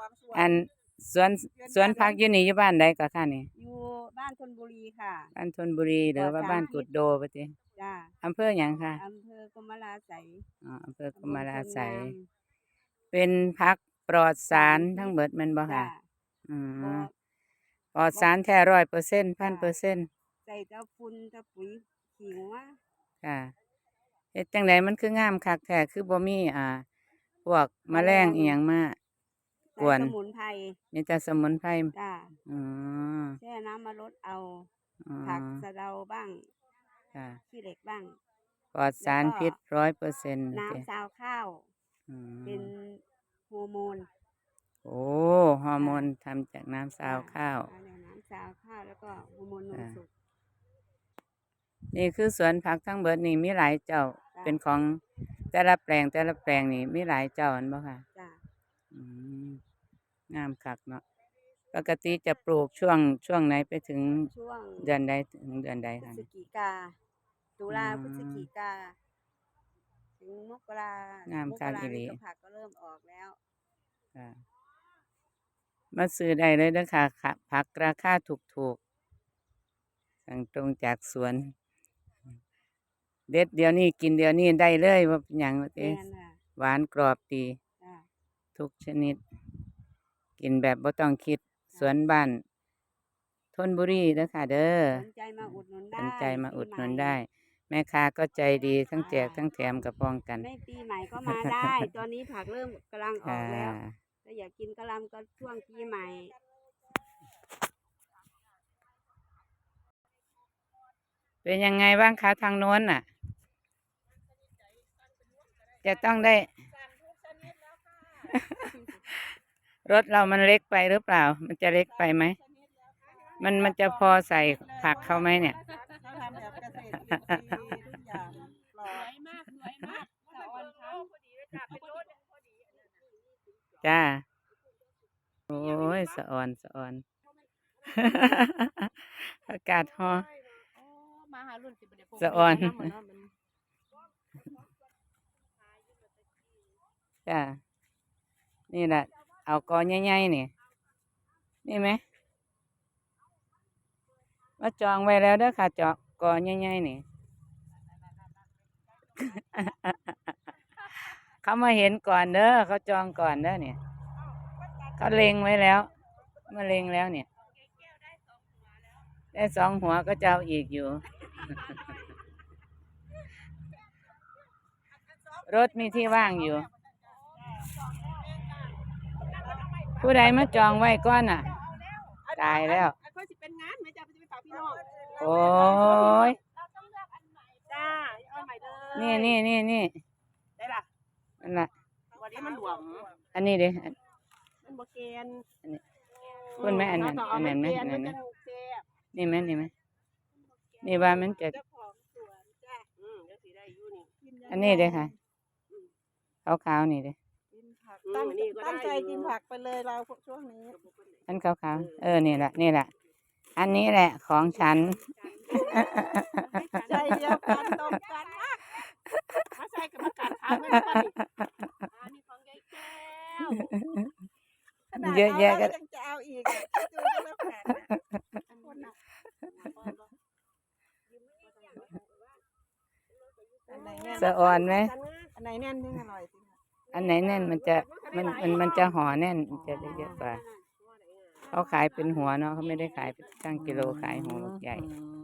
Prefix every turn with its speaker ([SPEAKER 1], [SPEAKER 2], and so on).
[SPEAKER 1] ของสวน
[SPEAKER 2] อันสวนสวนพักอยู่นี่อยู่บ้านใดก็ค่ะนี่
[SPEAKER 1] อยู่บ้านธนบุรีค่ะ
[SPEAKER 2] บ้านชนบุรีหรือว่า
[SPEAKER 1] ปลอดสาร
[SPEAKER 2] บ้านกุดโดปะติ
[SPEAKER 1] จ้า
[SPEAKER 2] อำเภอหยังค่ะ
[SPEAKER 1] อำเภอกมลาไสย
[SPEAKER 2] อ๋ออำเภอกมลาไสย
[SPEAKER 1] ตำบลโพงาม
[SPEAKER 2] เป็นพักปลอดสารทั้งเบิดแมันบ่ค่ะ
[SPEAKER 1] จ้า
[SPEAKER 2] อื
[SPEAKER 1] บ่
[SPEAKER 2] มปลอดสารแท้ร้อยเปอร์เซ็นต์พันเปอร์เซ็นต์
[SPEAKER 1] ใส่เจ้าฝุ่นเจ้าปุ๋ยขี้งัว
[SPEAKER 2] ค่ะเฮ็ดจังไดมันคืองามคักแท้คือบ่มีอ่า พวกแมลงอีหยังมา กวน
[SPEAKER 1] ใส่สมุนไพร
[SPEAKER 2] มีแต่สมุนไพร
[SPEAKER 1] จ้า
[SPEAKER 2] อืม
[SPEAKER 1] แช่น้ำมาลดเอา
[SPEAKER 2] อ๋อ
[SPEAKER 1] ผักสะเดาบ้าง
[SPEAKER 2] ค่ะ
[SPEAKER 1] ขี้เหล็กบ้าง
[SPEAKER 2] ปลอดสารพิษร้อยเปอร์เซ็นต์
[SPEAKER 1] น้ำซาวข้าว เป็นฮอร์โมน
[SPEAKER 2] โอ้ฮอร์โมนทำจากน้ำซาวข้าว
[SPEAKER 1] อ่เนี่ยน้ำซาวข้าวแล้วก็ฮอร์โมนนม
[SPEAKER 2] อ่า
[SPEAKER 1] สุก
[SPEAKER 2] นี่คือสวนผักทั้งเบิดนี่มีหลายเจ้า
[SPEAKER 1] จ้ะ
[SPEAKER 2] เป็นของแต่ละแปลงแต่ละแปลงนี่มีหลายเจ้าอันบ่ค่ะ
[SPEAKER 1] จ้า
[SPEAKER 2] อืม งามคักเนาะปกติจะปลูกช่วงช่วงไหนไปถึง
[SPEAKER 1] ช่วง
[SPEAKER 2] เดือนใดถึงเดือนใด
[SPEAKER 1] พฤ
[SPEAKER 2] คะ
[SPEAKER 1] ศจิกาตุลา
[SPEAKER 2] อืม
[SPEAKER 1] พฤศจิกาถึงมกรางา
[SPEAKER 2] ม
[SPEAKER 1] ม
[SPEAKER 2] คัก
[SPEAKER 1] รา
[SPEAKER 2] อีหลี
[SPEAKER 1] นี่ก็ผักก็เริ่มออกแล้ว
[SPEAKER 2] ค่ะมาซื้อได้เลยนะคะค่ะผักราคาถูกๆสั่งตรงจากสวน เด็ดเดี๋ยวนี้กินเดี๋ยวนี้ได้เลยว่าเป็นหยังว่า
[SPEAKER 1] แม
[SPEAKER 2] เต้
[SPEAKER 1] นค่ะ
[SPEAKER 2] หวานกรอบดี
[SPEAKER 1] จ้า
[SPEAKER 2] ทุกชนิด กินแบบบ่ต้องคิดสวนบ้านทนบุรีเด้อค่ะ เด้อ
[SPEAKER 1] สนใจมาอุดหนุนได้
[SPEAKER 2] สนใจมาอุดหนุน
[SPEAKER 1] ปีใม่
[SPEAKER 2] ได้ แม่ค้าก็ใจดีทั้งแจกทั้งแถมกับพองกัน
[SPEAKER 1] ไม่ปีใหม่ก็มาได้ ตอนนี้ผักเริ่มกำลังออ
[SPEAKER 2] ค่ะ
[SPEAKER 1] กแล้วถ้าอยากกินกะหลำก็ช่วงปีใหม่
[SPEAKER 2] เป็นยังไงบ้างคะทางโน้นน่ะ จะต้องได้ รถเรามันเล็กไปหรือเปล่า มันจะเล็กไปไหม มันมันจะพอใส่ผักเขาไหมเนี่ย
[SPEAKER 3] เขาทำแบบเกษตรอินทรีย์ทุกอย่างปลอด
[SPEAKER 1] มากสวยมากสะออนเขา
[SPEAKER 2] จ้า โอ้ยสะออนสะออน อากาศฮอ
[SPEAKER 1] มาหารุ่นสิบเด
[SPEAKER 2] สะออนจ้า นี่แหละ เอากอใหญ่ๆนี่นี่ไหมมาจองไว้แล้วเด้อค่ะจาะกอใหญ่ๆนี่เขามาเห็นก่อนเด้อเขาจองก่อนเด้อเนี่ยเขาเล็งไว้แล้วมาเล็งแล้วเนี่ย ได้สองหัวก็จะเอาอีกอยู่ รถมีที่ว่างอยู่ ผู้ใดมาจองไว้ก้อนอะ ตายแล้ว
[SPEAKER 3] อันก็สิเป็นงานไหมจ้าจะไปฝากพี่น้อง
[SPEAKER 2] โอ้ย
[SPEAKER 3] จ้าเอาใหม่เลย
[SPEAKER 2] นี่นี่นี่นี่
[SPEAKER 3] ได้ล่ะ
[SPEAKER 2] นั่นละ
[SPEAKER 3] วันนี้มันหลวม
[SPEAKER 2] อันนี้เด้อัน
[SPEAKER 3] มันบ่เกณฑ์
[SPEAKER 2] คุณไหมอันนั้นอันนั้นไหมอันนั้นไหมนี่ไหมนี่ไหมนี่ว่ามันจะ
[SPEAKER 3] เกิดอัน
[SPEAKER 2] นี้เด้ค่ะขาวๆนี่เด้ อ
[SPEAKER 3] กินผักตั้งตั้งใจกินผักไปเลยเราช่วงนี้
[SPEAKER 2] อันขาวๆเออนี่แหละนี่แหละ อันนี้แหละของฉัน
[SPEAKER 3] ใจเดียวกันตรงกันมากมาใส่กับมากัดขาไม่ได้ป่ะนี่อันนี้ของยายแก้วขนาด
[SPEAKER 2] เยอะแยะก็า
[SPEAKER 3] แล้วยังจะเอาอีกอะคิดดูก็แล้วแผนนะคนน่ะอันไหนแน่น
[SPEAKER 2] สะออนไหม
[SPEAKER 3] อันไหนแน่นที่อร่อยสิ
[SPEAKER 2] อันไหนแน่นมันจะมันมันมันจะห่อแน่นมันจะได้เยอะกว่าเขาขายเป็นหัวเนาะเขาไม่ได้ขายเป็นช่างกิโลขายหัวใหญ่
[SPEAKER 3] อืม